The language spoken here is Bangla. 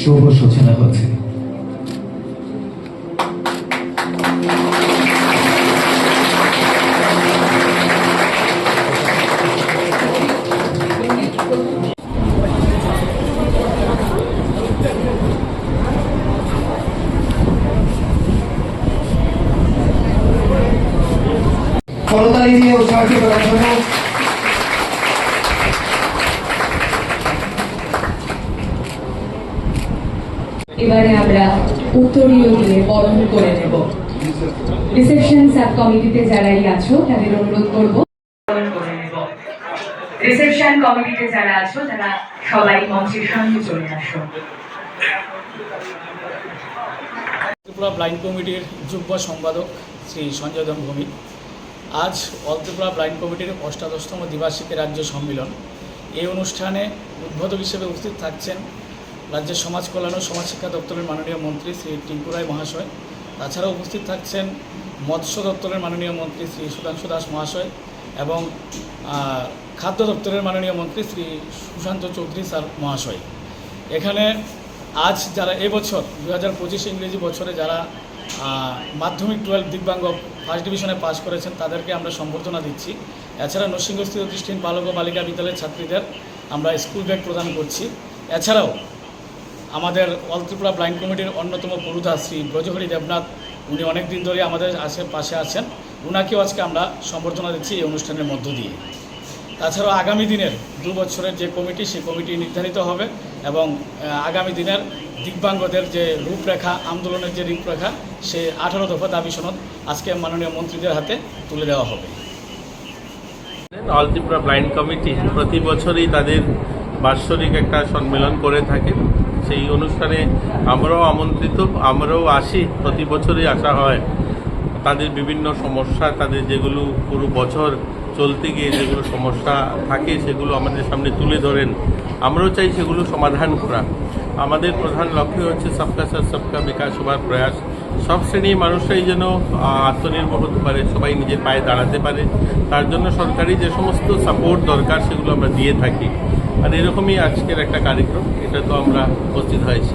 শুভ সূচনা হচ্ছে করতালি দিয়ে উৎসাহিত করার জন্য এবারে আমরা উত্তরীয় দিয়ে বরণ করে নেব। রিসেপশন সাব কমিটিতে যারাই আছো, তাদের অনুরোধ করব। রিসেপশন কমিটিতে যারা আছো, তারা সবাই মঞ্চের সামনে চলে আসো ত্রিপুরা ব্লাইন্ড কমিটির যুগ্ম সম্পাদক শ্রী সঞ্জয় ধন ভৌমিক আজ অল ত্রিপুরা ব্লাইন্ড কমিটির অষ্টাদশতম দ্বিবার্ষিক রাজ্য সম্মেলন। এই অনুষ্ঠানে উদ্বোধক হিসেবে উপস্থিত থাকছেন রাজ্যের সমাজ কল্যাণ ও সমাজ শিক্ষা দপ্তরের মাননীয় মন্ত্রী শ্রী টিঙ্কু রায় মহাশয়। তাছাড়াও উপস্থিত থাকছেন মৎস্য দপ্তরের মাননীয় মন্ত্রী শ্রী সুধাংশু দাস মহাশয় এবং খাদ্য দপ্তরের মাননীয় মন্ত্রী শ্রী সুশান্ত চৌধুরী স্যার মহাশয়। এখানে আজ যারা এবছর দু হাজার পঁচিশ ইংরেজি বছরে যারা মাধ্যমিক টুয়েলভ দিব্যাঙ্গ ফার্স্ট ডিভিশনে পাশ করেছেন, তাদেরকে আমরা সম্বর্ধনা দিচ্ছি। এছাড়া নরসিংহস্থিত দৃষ্টিহীন বালক ও বালিকা বিদ্যালয়ের ছাত্রীদের আমরা স্কুল ব্যাগ প্রদান করছি। এছাড়াও আমাদের অল ত্রিপুরা ব্লাইন্ড কমিটির অন্যতম পুরুধা শ্রী ব্রজহরি দেবনাথ, উনি অনেক দিন ধরে আমাদের আশেপাশে আছেন। ওনাকেও আজকে আমরা সম্বর্ধনা দিচ্ছি এই অনুষ্ঠানের মধ্য দিয়ে। তাছাড়াও আগামী দিনের দু বছরের যে কমিটি, সেই কমিটি নির্ধারিত হবে এবং আগামী দিনের দিব্যাঙ্গদের যে রূপরেখা, আন্দোলনের যে রূপরেখা সে আঠারো দফা দাবি সনদ আজকে মাননীয় মন্ত্রীদের হাতে তুলে দেওয়া হবে। অল ত্রিপুরা ব্লাইন্ড কমিটি প্রতি বছরই তাদের বাৎসরিক একটা সম্মেলন করে থাকে। সেই অনুষ্ঠানে আমরাও আমন্ত্রিত, আমরাও আসি। প্রতি বছরই আসা হয়। তাদের বিভিন্ন সমস্যা, তাদের যেগুলো পুরো বছর চলতে গিয়ে যেগুলো সমস্যা থাকে, সেগুলো আমাদের সামনে তুলে ধরেন। আমরাও চাই সেগুলো সমাধান করা। আমাদের প্রধান লক্ষ্য হচ্ছে সবকা সাথ, সবকা বিকাশ হবার প্রয়াস। সব শ্রেণির মানুষরাই যেন আত্মনির্ভর হতে পারে, সবাই নিজের পায়ে দাঁড়াতে পারে। তার জন্য সরকারি যে সমস্ত সাপোর্ট দরকার, সেগুলো আমরা দিয়ে থাকি। আর এরকমই আজকের একটা কার্যক্রম এটা তো আমরা উপস্থিত হয়েছি।